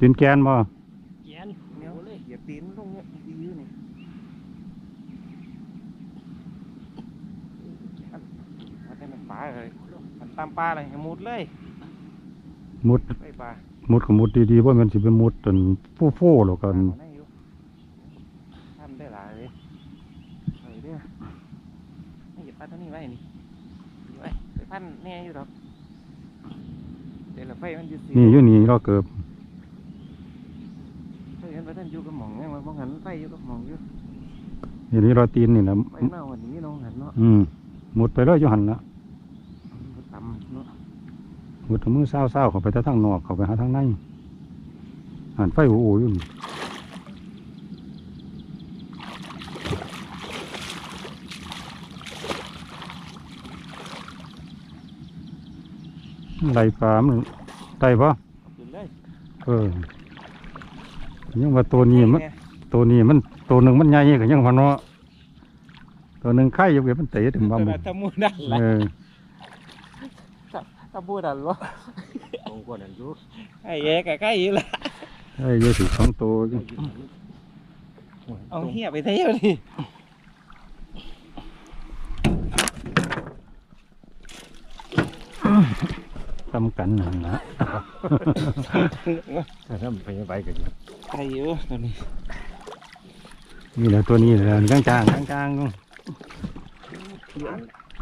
ดินแกนบ่เกียนเหนียวเลยเหยียบตีนลงเนี่ยดีอยู่นี่มันได้มันปลาเลยมันตามปลาเลยมุดเลยมุดไปปลามุดก็มุดดีๆบ่แม่นสิไปมุดจนฟู่ๆแล้วกันทำได้หลายเลยเฮ้ยเด้อไม่เหยียบปลาตัวนี้ไว้นี่ไว้ไปพันแน่อยู่ดอกเดี๋ยวเราไฟมันอยู่สินี่อยู่นี่เราเกิบ เฮ้ยเห็นว่าท่าน อยู่กับหม่องยังว่าบ่หันไฟอยู่กับหม่องอยู่นี่นี่เราตีนนี่นะไปเมาวันนี้น้องหันเนาะอืมมุดไปเลยอยู่หั่นละมันต่ำเนาะมุดเอามือเศร้าๆเข้าไปแต่ทางนอกเข้าไปหาทางในหันไฟโอ้โหอยู่นี่ไหลปลามันได้ปะเอาขึ้นเลยเออ ยังว่าตัวนี้มันแตัวนี้มันตัวหนึ่งมันใหญ่ก็ยังพอเนาะตัวหนึ่งไข่อยู่เก็บมันเตะถึงตับ้าวมนั้นตะมูดันละเออตะบูดันละตรงกว่านั้นอยู่ไอ้แย่กะใกล้อยู่ละไอ้เยอะสิสองตัวอยู่เอาเหี้ยไปเที่ยวดิ ทำกันนั่นนะถ้าทำไปไปกันอยู่ไอ้อยู่ตัวนี้นี่แหละตัวนี้แหละกลางกลางกลางกลางๆ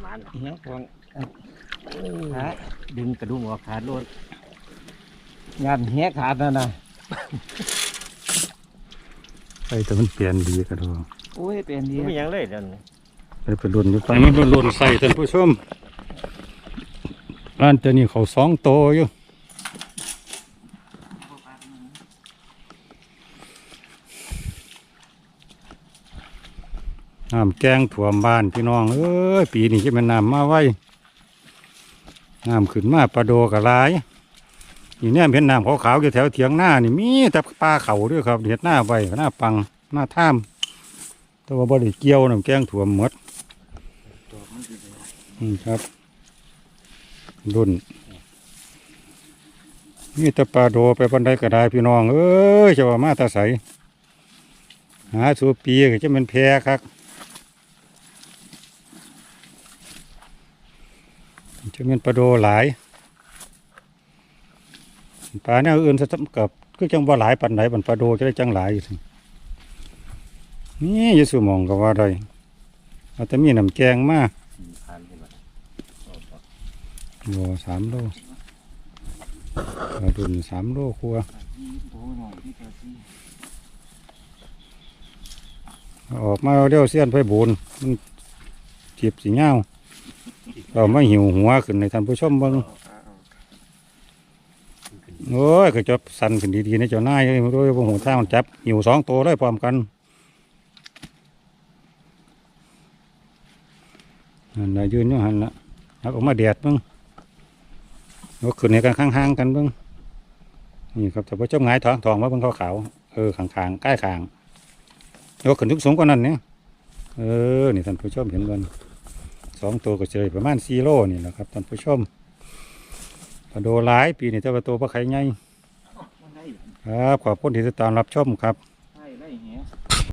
มันเหี้ยของฮะดึงกระดุมออกขาดโลดงานเหี้ยขาดนั่นน่ะไอ้แต่มันเปลี่ยนดีก็ดูโอ้ยเป็นดีไม่มีหยังเลยเดี๋ยวนี้ไปไปรุ่นอยู่ไปมันเป็นรุ่นใส่ท่านผู้ชม ร้านตัวนี้เขาสองโตอยู่น้ำแกงถั่วบ้านพี่น้องเอ้ยปีนี้จะเป็นน้ำมาไว้น้ำขึ้นมาปลาโดกระลายนี่เนี่ยเป็นน้ำขาวๆอยู่แถวเถียงหน้านี่มีแต่ปลาเขาด้วยครับเห็ดหน้าใบหน้าปังหน้าท่ามแต่ว่าบ่ได้เกี่ยวน้ำแกงถั่วมหมดครับ รุ่นนี่ตะปลาโดไปปันไดก็ไดพี่น้อง เอ้ยจะว่ามาตาใสหาสูปีก็จะเป็นแพครับจะเป็นปลาโดหลายปลาเนี่ยอื่นจะกับก็จังว่าหลายปันไหนปันปลาโดจะได้จังหลายอยู่สินี่ยสุหมองก็ว่าได้เอาแต่มีน้ำแกงมาผ่านขึ้นมา โลสามโลกระดุนสามโลครัวออกมาเรียวเสี้ยนไปบุญมันจีบสีเงาเราไม่หิวหัวขึ้นในท่านผู้ชมบิ่งโอ้ยก็จะสั่นขึ้นดีๆในะเจ้าหนายเลยด้วยวงหัวท่ามันจับหิวสองตัวเลยพร้อมกันนั่นน่ะยืนอยู่หันละเอาออกมาแดดเบิ่ง เอาขึ้นในกันข้างๆกันเบิ่งนี่ครับแต่ผู้ชมหงายทองทองมาเบิ่งขาวๆเออขางๆใกล้ขางยกขึ้นทุกสูงกว่านั้นเนี่ยเออนี่ท่านผู้ชมเห็นกันสองตัวก็เฉยประมาณสี่โลนี่แหละครับท่านผู้ชมปลาโดหลายปีนี่แต่ว่าตัวปลาไข่ใหญ่ครับขอบคุณที่ติดตามรับชมครับ